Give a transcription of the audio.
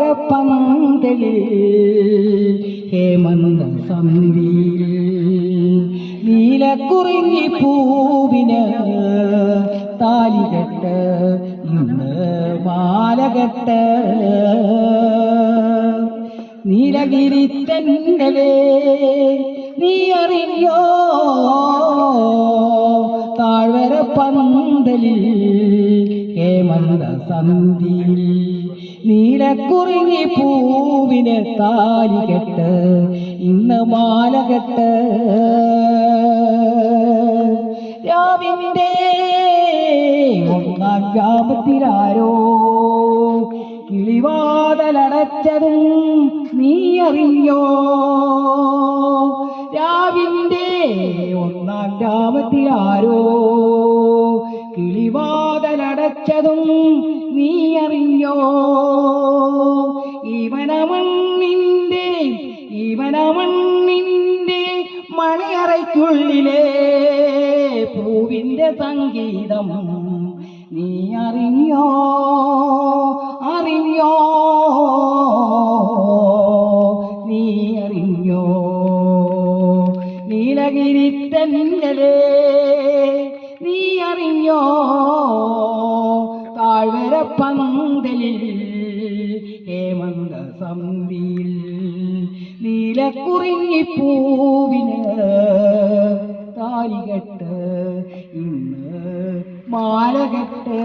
താഴ്വരപ്പന്തലിൽ ഹേമന്ത സന്ധിയിൽ. നീലക്കുറിഞ്ഞി പൂവിന് താലികെട്ട് ഇന്ന് മാലകെട്ട് നീലഗിരി തെന്നലേ നീ അറിഞ്ഞോ? താഴ്വര പന്തലിൽ ഹേമന്ത സന്ധിയിൽ നീലക്കുറിഞ്ഞി പൂവിനെ താലികെട്ട് ഇന്ന് മാലകെട്ട് രാവിന്റെ ഒന്നാം ഗ്രാമത്തിലാരോ കിളിവാതലടച്ചതും നീ അറിഞ്ഞോ രാവിന്റെ ഒന്നാം ഗ്രാമത്തിലാരോ കിളിവാതലടച്ചതും നീ അറിഞ്ഞോ ഇവനമണ്ണിന്റെ ഇവനമണ്ണിന്റെ മണിയറയ്ക്കുള്ളിലെ പൂവിന്റെ സംഗീതം നീ അറിഞ്ഞോ? അറിഞ്ഞോ നീ അറിഞ്ഞോ നീലഗിരി തെന്നലേ ഹേമന്ത നീലക്കുറിഞ്ഞിപ്പൂവിന് നീലക്കുറിഞ്ഞി പൂവിന് താലികെട്ട് ഇന്ന് മാലകെട്ട്